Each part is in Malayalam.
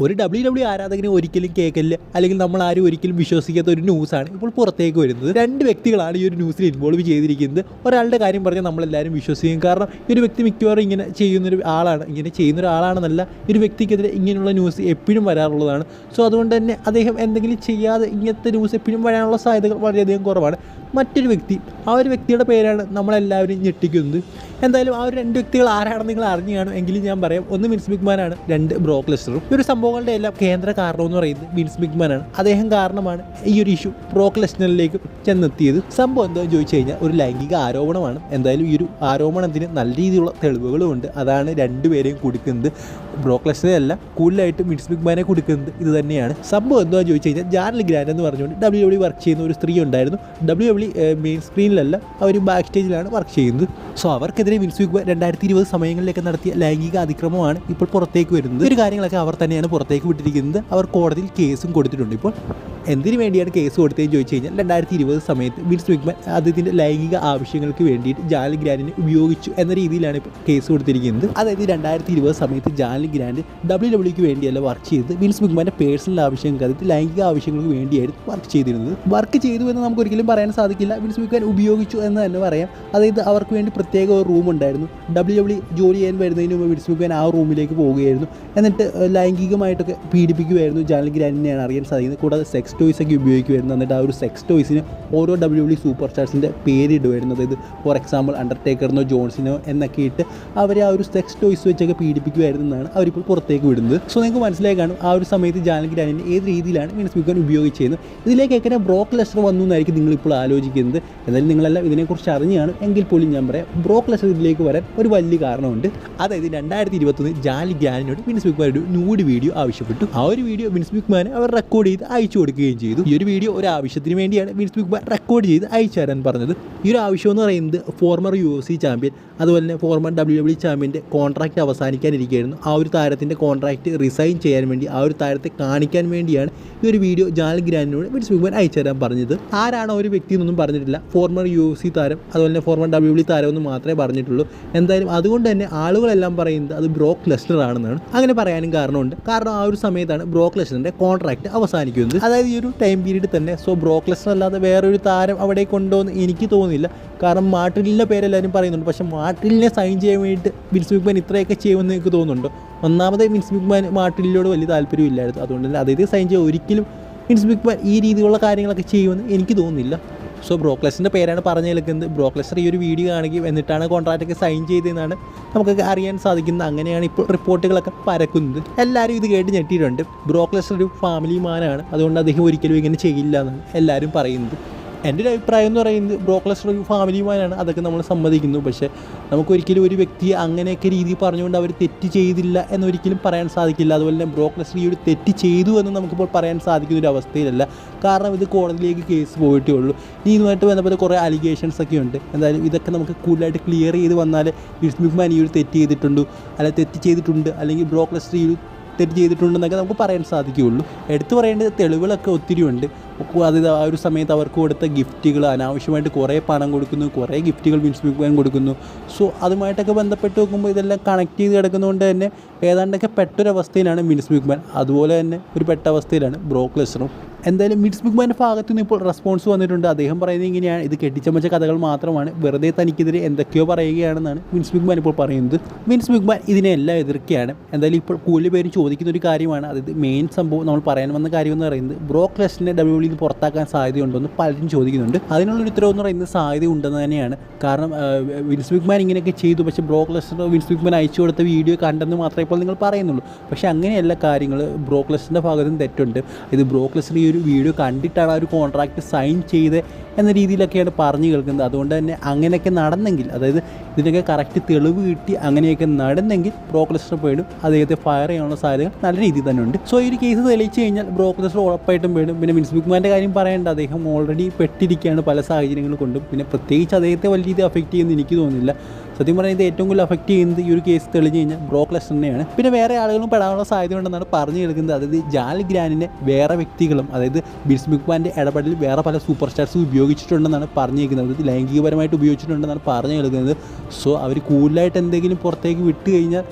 ഒരു ഡബ്ല്യു ഡബ്ല്യു ആരാധകനെ ഒരിക്കലും കേൾക്കില്ല അല്ലെങ്കിൽ നമ്മൾ ആരും ഒരിക്കലും വിശ്വസിക്കാത്ത ഒരു ന്യൂസാണ് ഇപ്പോൾ പുറത്തേക്ക് വരുന്നത്. രണ്ട് വ്യക്തികളാണ് ഈ ഒരു ന്യൂസിൽ ഇൻവോൾവ് ചെയ്തിരിക്കുന്നത്. ഒരാളുടെ കാര്യം പറഞ്ഞാൽ നമ്മളെല്ലാവരും വിശ്വസിക്കും. കാരണം ഈ ഒരു വ്യക്തി മിക്കവാറും ഇങ്ങനെ ചെയ്യുന്നൊരു ആളാണ്. ഇങ്ങനെ ചെയ്യുന്ന ഒരാളാണെന്നല്ല ഒരു വ്യക്തിക്കെതിരെ ഇങ്ങനെയുള്ള ന്യൂസ് എപ്പോഴും വരാറുള്ളതാണ്. സോ അതുകൊണ്ട് തന്നെ അദ്ദേഹം എന്തെങ്കിലും ചെയ്യാതെ ഇങ്ങനത്തെ ന്യൂസ് എപ്പോഴും വരാനുള്ള സാധ്യതകൾ വളരെയധികം കുറവാണ്. മറ്റൊരു വ്യക്തി. ആ ഒരു വ്യക്തിയുടെ പേരാണ് നമ്മളെല്ലാവരും ഞെട്ടിക്കുന്നത്. എന്തായാലും ആ ഒരു രണ്ട് വ്യക്തികൾ ആരാണെന്ന് നിങ്ങൾ അറിഞ്ഞു കാണും. എങ്കിലും ഞാൻ പറയാം ഒന്ന് വിൻസ് ബിഗ്മാനാണ് രണ്ട് ബ്രോക്ലെസ്റ്ററും ഈ ഒരു സംഭവങ്ങളുടെ എല്ലാം കേന്ദ്ര കാരണം എന്ന് പറയുന്നത് വിൻസ് ബിഗ്മാനാണ്. അദ്ദേഹം കാരണമാണ് ഈ ഒരു ഇഷ്യൂ ബ്രോക്ക് ലെസ്റ്ററിലേക്ക് ചെന്നെത്തിയത്. സംഭവം എന്താണെന്ന് ചോദിച്ചു കഴിഞ്ഞാൽ ഒരു ലൈംഗിക ആരോപണമാണ്. എന്തായാലും ഈ ഒരു ആരോപണത്തിന് നല്ല രീതിയിലുള്ള തെളിവുകളുമുണ്ട്. അതാണ് രണ്ടുപേരെയും കൊടുക്കുന്നത്. ബ്രോക്ക് ലെസ്റ്ററെ അല്ല കൂടുതലായിട്ട് മിഡ്സ് ബിഗ്മാനെ കൊടുക്കുന്നത് ഇത് തന്നെയാണ്. സംഭവം എന്താണെന്ന് ചോദിച്ചു കഴിഞ്ഞാൽ ജാർലി ഗ്രാൻഡ് എന്ന് പറഞ്ഞുകൊണ്ട് ഡബ്ല്യു ഡബ്ല്യു വർക്ക് ചെയ്യുന്ന ഒരു സ്ത്രീ ഉണ്ടായിരുന്നു. ഡബ്ല്യു ഡബ്ല്യു മെയിൻ സ്ക്രീനിലല്ല അവർ ബാക്ക് സ്റ്റേജിലാണ് വർക്ക് ചെയ്യുന്നത്. സോ അവർക്കെതിരെ മിഡ്സ് ബിഗ്മാൻ രണ്ടായിരത്തി ഇരുപത് സമയങ്ങളിലൊക്കെ നടത്തിയ ലൈംഗിക അതിക്രമമാണ് ഇപ്പോൾ പുറത്തേക്ക് വരുന്നത്. ഒരു കാര്യങ്ങളൊക്കെ അവർ തന്നെയാണ് പുറത്തേക്ക് വിട്ടിരിക്കുന്നത്. അവർ കോടതിയിൽ കേസും കൊടുത്തിട്ടുണ്ട് ഇപ്പോൾ. എന്തിനു വേണ്ടിയാണ് കേസ് കൊടുത്തതെന്ന് ചോദിച്ചു കഴിഞ്ഞാൽ രണ്ടായിരത്തി ഇരുപത് സമയത്ത് വിൻസ് വിഗ്മൻ അദ്ദേഹത്തിന്റെ ലൈംഗിക ആവശ്യങ്ങൾക്ക് വേണ്ടിയിട്ട് ജാലി ഗ്രാൻഡിനെ ഉപയോഗിച്ചു എന്ന രീതിയിലാണ് ഇപ്പോൾ കേസ് കൊടുത്തിരിക്കുന്നത്. അതായത് രണ്ടായിരത്തി ഇരുപത് സമയത്ത് ജാലി ഗ്രാൻഡ് ഡബ്ല്യു ഡബ്ല്യുക്ക് വേണ്ടിയല്ല വർക്ക് ചെയ്തത്. വിൻസ് വിഗ്മാന്റെ പേഴ്സണൽ ആവശ്യങ്ങൾക്ക് അതായത് ലൈംഗിക ആവശ്യങ്ങൾക്ക് വേണ്ടിയായിരുന്നു വർക്ക് ചെയ്തിരുന്നത്. വർക്ക് ചെയ്തു എന്ന് നമുക്ക് ഒരിക്കലും പറയാൻ സാധിക്കില്ല. വിൻസ് വിഗ്മാൻ ഉപയോഗിച്ചു എന്ന് തന്നെ പറയാം. അതായത് അവർക്ക് വേണ്ടി പ്രത്യേക ഒരു റൂം ഉണ്ടായിരുന്നു. ഡബ്ല്യു ഡബ്ല്യു ജോലി ചെയ്യാൻ വരുന്നതിന് മുമ്പ് വിൻസ് വിഗ്മാൻ ആ റൂമിലേക്ക് പോവുകയായിരുന്നു എന്നിട്ട് ലൈംഗികമായിട്ടൊക്കെ പീഡിപ്പിക്കുമായിരുന്നു ജാലി ഗ്രാൻഡിനെയാണ് അറിയാൻ സാധിക്കുന്നത്. കൂടാതെ സെക്സ് ടോയ്സ് ഒക്കെ ഉപയോഗിക്കുമായിരുന്നു എന്നിട്ട് ആ ഒരു സെക്സ് ടോയ്സിന് ഓരോ ഡബ്ല്യു ഡബ്ല്യു സൂപ്പർ സ്റ്റാർസിന്റെ പേരിടുമായിരുന്നു അതായത് ഫോർ എക്സാമ്പിൾ അണ്ടർടേക്കറിനോ ജോൺസിനോ എന്നൊക്കെ ഇട്ട് അവരെ ആ ഒരു സെക്സ് ടോയ്സ് വെച്ചൊക്കെ പീഡിപ്പിക്കുമായിരുന്നു എന്നാണ് അവരിപ്പോൾ പുറത്തേക്ക് വിടുന്നത്. സോ നിങ്ങൾക്ക് മനസ്സിലായി കാണും ആ ഒരു സമയത്ത് ജാനകി ഗ്രാനിനെ ഏത് രീതിയിലാണ് വിൻസ് ബിഗ്മാൻ ഉപയോഗിച്ചിരുന്നത് ഇതിലേക്ക് എങ്ങനെ ബ്രോക്ക് ലെസ്റ്റർ വന്നു എന്നായിരിക്കും നിങ്ങളിപ്പോൾ ആലോചിക്കുന്നത്. എന്നാലും നിങ്ങളെല്ലാം ഇതിനെക്കുറിച്ച് അറിഞ്ഞാണ് എങ്കിൽ പോലും ഞാൻ പറയാം ബ്രോക്ക് ലെസ്റ്റർ ഇതിലേക്ക് വരാൻ ഒരു വലിയ കാരണമുണ്ട്. അതായത് രണ്ടായിരത്തി ഇരുപത്തൊന്ന് ജാലി ഗ്യാനിനോട് വിൻസ് ബിഗ്മാൻ ഒരു ന്യൂഡ് വീഡിയോ ആവശ്യപ്പെട്ടു. ആ ഒരു വീഡിയോ വിൻസ് ബിഗ്മാൻ അവർ റെക്കോർഡ് ചെയ്ത് അയച്ചു കൊടുക്കുകയും ചെയ്തു. ഈ ഒരു വീഡിയോ ഒരു ആവശ്യത്തിന് വേണ്ടിയാണ് മീൻസ് ബിഗ്മാൻ റെക്കോർഡ് ചെയ്ത് അയച്ചു തരാൻ പറഞ്ഞത്. ഈ ഒരു ആവശ്യം എന്ന് പറയുന്നത് former U F C champion അതുപോലെ തന്നെ ഫോർമർ ഡബ്ല്യു ഡബ്ല്യു ചാമ്പ്യന്റെ കോൺട്രാക്റ്റ് അവസാനിക്കാനിരിക്കുകയായിരുന്നു. ആ ഒരു താരത്തിന്റെ കോൺട്രാക്റ്റ് റിസൈൻ ചെയ്യാൻ വേണ്ടി ആ ഒരു താരത്തെ കാണിക്കാൻ വേണ്ടിയാണ് ഈ ഒരു വീഡിയോ ജാൽ ഗ്രാൻഡിനോട് വിൻസ് ബിഗ്മാൻ അയച്ചു തരാൻ പറഞ്ഞത്. ആരാണ് ഒരു വ്യക്തി എന്നൊന്നും പറഞ്ഞിട്ടില്ല. ഫോർമർ യു എഫ് സി താരം അതുപോലെ തന്നെ ഫോർമർ ഡബ്ല്യു ഡബ്ല്യു താരം എന്ന് മാത്രമേ പറഞ്ഞിട്ടുള്ളൂ. എന്തായാലും അതുകൊണ്ട് തന്നെ ആളുകളെല്ലാം പറയുന്നത് അത് ബ്രോക്ക് ലെസ്റ്റർ ആണെന്നാണ് അങ്ങനെ പറയാനും കാരണമുണ്ട്. കാരണം ആ ഒരു സമയത്താണ് ബ്രോക്ക് ലെസ്റ്ററിന്റെ കോൺട്രാക്റ്റ് അവസാനിക്കുന്നത്. അതായത് ഈ ഒരു ടൈം പീരീഡ് തന്നെ. സോ ബ്രോക്ലെസ് അല്ലാതെ വേറൊരു താരം അവിടെ കൊണ്ടുവന്ന് എനിക്ക് തോന്നുന്നില്ല. കാരണം മാട്രിലിന്റെ പേരെല്ലാവരും പറയുന്നുണ്ട്. പക്ഷേ മാട്രിലിനെ സൈൻ ചെയ്യാൻ വേണ്ടിയിട്ട് വിൻസ് ബിഗ്മാൻ ഇത്രയൊക്കെ ചെയ്യുമെന്ന് എനിക്ക് തോന്നുന്നുണ്ട്. ഒന്നാമത് വിൻസ് ബിഗ്മാൻ മാട്രിലിനോട് വലിയ താല്പര്യമില്ലായിരുന്നു. അതുകൊണ്ട് തന്നെ അതായത് സൈൻ ചെയ്യാൻ ഒരിക്കലും വിൻസ് ബിഗ്മാൻ ഈ രീതിയിലുള്ള കാര്യങ്ങളൊക്കെ ചെയ്യുമെന്ന് എനിക്ക് തോന്നുന്നില്ല. സോ ബ്രോക്ലെസിന്റെ പേരാണ് പറഞ്ഞു കേൾക്കുന്നത്. ബ്രോക്ലെസ്റ്റർ ഈ ഒരു വീഡിയോ കാണിക്കും. എന്നിട്ടാണ് കോൺട്രാക്റ്റ് ഒക്കെ സൈൻ ചെയ്തതെന്നാണ് നമുക്ക് അറിയാൻ സാധിക്കുന്നത്. അങ്ങനെയാണ് ഇപ്പോൾ റിപ്പോർട്ടുകളൊക്കെ പരക്കുന്നത്. എല്ലാവരും ഇത് കേട്ട് ഞെട്ടിയിട്ടുണ്ട്. ബ്രോക്ലെസ്റ്റർ ഒരു ഫാമിലി മാനാണ് അതുകൊണ്ട് അദ്ദേഹം ഒരിക്കലും ഇങ്ങനെ ചെയ്യില്ല എന്നാണ് എല്ലാവരും പറയുന്നത്. എന്റെ ഒരു അഭിപ്രായം എന്ന് പറയുന്നത് ബ്രോക്ലെസ്റ്റർ ഒരു ഫാമിലി മാനാണ്. അതൊക്കെ നമ്മൾ സമ്മതിക്കുന്നു. പക്ഷേ നമുക്കൊരിക്കലും ഒരു വ്യക്തിയെ അങ്ങനെയൊക്കെ രീതി പറഞ്ഞുകൊണ്ട് അവർ തെറ്റ് ചെയ്തില്ല എന്നൊരിക്കലും പറയാൻ സാധിക്കില്ല. അതുപോലെ തന്നെ ബ്രോക്ലെസ്റ്റർ ഈ ഒരു തെറ്റ് ചെയ്തു എന്ന് നമുക്കിപ്പോൾ പറയാൻ സാധിക്കുന്ന ഒരു അവസ്ഥയിലല്ല. കാരണം ഇത് കോടതിയിലേക്ക് കേസ് പോയിട്ടേ ഉള്ളൂ. ഇനി ഇതുമായിട്ട് ബന്ധപ്പെട്ട് കുറേ അലിഗേഷൻസ് ഒക്കെ ഉണ്ട്. എന്തായാലും ഇതൊക്കെ നമുക്ക് കൂടുതലായിട്ട് ക്ലിയർ ചെയ്ത് വന്നാൽ വിസ്മിക്മാൻ ഈ ഒരു തെറ്റ് ചെയ്തിട്ടുണ്ട്. അല്ല തെറ്റ് ചെയ്തിട്ടുണ്ട്. അല്ലെങ്കിൽ ബ്രോക്ലെസ്റ്റർ ഈ ഒരു തെറ്റ് ചെയ്തിട്ടുണ്ടെന്നൊക്കെ നമുക്ക് പറയാൻ സാധിക്കുകയുള്ളൂ. എടുത്തു പറയേണ്ടത് തെളിവുകളൊക്കെ ഒത്തിരി ഉണ്ട്. അപ്പോൾ അത് ആ ഒരു സമയത്ത് അവർക്ക് കൊടുത്ത ഗിഫ്റ്റുകൾ അനാവശ്യമായിട്ട് കുറേ പണം കൊടുക്കുന്നു കുറേ ഗിഫ്റ്റുകൾ വിൻസ് വിൽക്കാൻ കൊടുക്കുന്നു. സോ അതുമായിട്ടൊക്കെ ബന്ധപ്പെട്ട് നോക്കുമ്പോൾ ഇതെല്ലാം കണക്ട് ചെയ്ത് കിടക്കുന്നതുകൊണ്ട് തന്നെ ഏതാണ്ടൊക്കെ പെട്ടൊരവസ്ഥയിലാണ് മിൻസ് ബിഗ്മാൻ അതുപോലെ തന്നെ ഒരു പെട്ട അവസ്ഥയിലാണ് ബ്രോക്ക് എന്തായാലും മിൻസ് ബിഗ്മാന്റെ ഭാഗത്തു നിന്ന് ഇപ്പോൾ റെസ്പോൺസ് വന്നിട്ടുണ്ട്. അദ്ദേഹം പറയുന്നത് ഇങ്ങനെയാണ്. ഇത് കെട്ടിച്ചമച്ച കഥകൾ മാത്രമാണ്. വെറുതെ തനിക്കെതിരെ എന്തൊക്കെയോ പറയുകയാണെന്നാണ് മിൻസ് ബിഗ്മാൻ ഇപ്പോൾ പറയുന്നത്. മിൻസ് ബിഗ്മാൻ ഇതിനെല്ലാം എതിർക്കുകയാണ്. എന്തായാലും ഇപ്പോൾ കൂടുതൽ പേര് ചോദിക്കുന്ന ഒരു കാര്യമാണ്. അതായത് മെയിൻ സംഭവം നമ്മൾ പറയാൻ വന്ന കാര്യം എന്ന് പറയുന്നത് ബ്രോക്ക് ലെസ്റ്റിനെ ഡബ്ല്യു ഡബ്ല്യു പുറത്താക്കാൻ സാധ്യതയുണ്ടോന്ന് പലരും ചോദിക്കുന്നുണ്ട്. അതിനുള്ളൊരു ഉത്തരവ് എന്ന് പറയുന്നത് സാധ്യത ഉണ്ടെന്ന് തന്നെയാണ്. കാരണം വിൻസ് ബിഗ്മാൻ ഇങ്ങനെയൊക്കെ ചെയ്തു. പക്ഷേ ബ്രോക്ക് ലെസ്റ്റർ വിൻസ് വിഗ്മാൻ അയച്ചു കൊടുത്ത വീഡിയോ കണ്ടെന്ന് മാത്രമേ ഇപ്പോൾ നിങ്ങൾ പറയുന്നുള്ളൂ. പക്ഷേ അങ്ങനെയല്ല കാര്യങ്ങൾ ബ്രോക്ക് ലെസ്റ്ററിന്റെ ഭാഗത്തും തെറ്റുണ്ട്. ഇത് ബ്രോക്ക് ലെസ്റ്റർ ഈ ഒരു വീഡിയോ കണ്ടിട്ടാണ് ആ ഒരു കോൺട്രാക്റ്റ് സൈൻ ചെയ്ത് എന്ന രീതിയിലൊക്കെയാണ് പറഞ്ഞു കേൾക്കുന്നത്. അതുകൊണ്ട് തന്നെ അങ്ങനെയൊക്കെ നടന്നെങ്കിൽ അതായത് ഇതിനൊക്കെ കറക്റ്റ് തെളിവ് കിട്ടി അങ്ങനെയൊക്കെ നടന്നെങ്കിൽ ബ്രോക്കലിസ്റ്റർ പേടും അദ്ദേഹത്തെ ഫയർ ചെയ്യാനുള്ള സാധ്യത നല്ല രീതിയിൽ തന്നെ ഉണ്ട്. സോ ഈ ഒരു കേസ് തെളിയിച്ച് കഴിഞ്ഞാൽ ബ്രോക്കലിസ്റ്റർ ഉറപ്പായിട്ടും പേടും പിന്നെ മിൻസ് ബുക്ക്മാന്റെ കാര്യം പറയേണ്ട അദ്ദേഹം ഓൾറെഡി പെട്ടിരിക്കുകയാണ് പല സാഹചര്യങ്ങൾ കൊണ്ടും. പിന്നെ പ്രത്യേകിച്ച് അദ്ദേഹത്തെ വലിയ രീതിയിൽ അഫക്റ്റ് ചെയ്യുമെന്ന് എനിക്ക് തോന്നുന്നില്ല. സത്യം പറഞ്ഞാൽ ഇത് ഏറ്റവും കൂടുതൽ അഫക്റ്റ് ചെയ്യുന്നത് ഈ ഒരു കേസ് തെളിഞ്ഞു കഴിഞ്ഞാൽ ബ്രോക്ക് ലെസ്റ്ററിനെയാണ് പിന്നെ വേറെ ആളുകളും പെടാനുള്ള സാധ്യത ഉണ്ടെന്നാണ് പറഞ്ഞു കേൾക്കുന്നത്. അതായത് ജാൽ ഗ്രാനിനെ വേറെ വ്യക്തികളും അതായത് ബിൽസ് ബിക്വാന്റെ ഇടപെടലിൽ വേറെ പല സൂപ്പർ സ്റ്റാർസും ഉപയോഗിച്ചിട്ടുണ്ടെന്നാണ് പറഞ്ഞിരിക്കുന്നത് കേൾക്കുന്നത്. ലൈംഗികപരമായിട്ട് ഉപയോഗിച്ചിട്ടുണ്ടെന്നാണ് പറഞ്ഞു കേൾക്കുന്നത്. സോ അവർ കൂടുതലായിട്ട് എന്തെങ്കിലും പുറത്തേക്ക് വിട്ട് കഴിഞ്ഞാൽ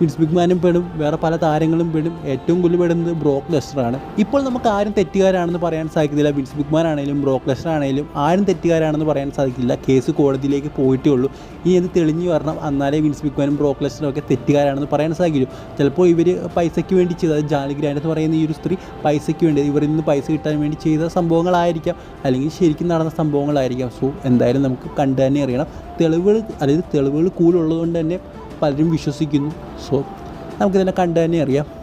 വിൻസ് ബിഗ്മാനും പെടും വേറെ പല താരങ്ങളും പെടും. ഏറ്റവും കൂടുതൽ പെടുന്നത് ബ്രോക്ക് ലെസ്റ്ററാണ് ഇപ്പോൾ നമുക്ക് ആരും തെറ്റുകാരാണെന്ന് പറയാൻ സാധിക്കുന്നില്ല. വിൻസ് ബിഗ്മാൻ ആണെങ്കിലും ബ്രോക്ക് ലെസ്റ്റർ ആണെങ്കിലും ആരും തെറ്റുകാരാണെന്ന് പറയാൻ സാധിക്കില്ല. കേസ് കോടതിയിലേക്ക് പോയിട്ടേ ഉള്ളൂ. ഇനി അത് തെളിഞ്ഞു വരണം? എന്നാലേ വിൻസ് ബിഗ്മാനും ബ്രോക്ക് ലെസ്റ്ററും ഒക്കെ തെറ്റുകാരാണെന്ന് പറയാൻ സാധിക്കില്ല ചിലപ്പോൾ ഇവർ പൈസയ്ക്ക് വേണ്ടി ചെയ്ത ജാലി ഗ്രാൻഡ് എന്ന് പറയുന്ന ഈ ഒരു സ്ത്രീ പൈസയ്ക്ക് വേണ്ടി ഇവരിൽ നിന്ന് പൈസ കിട്ടാൻ വേണ്ടി ചെയ്ത സംഭവങ്ങളായിരിക്കാം. അല്ലെങ്കിൽ ശരിക്കും നടന്ന സംഭവങ്ങളായിരിക്കാം. സോ എന്തായാലും നമുക്ക് കണ്ടു തന്നെ അറിയണം. തെളിവുകൾ അതായത് തെളിവുകൾ കൂടുതലുള്ളതുകൊണ്ട് തന്നെ പലരും വിശ്വസിക്കുന്നു. സോ നമുക്കിതിനെ കണ്ടു തന്നെ അറിയാം.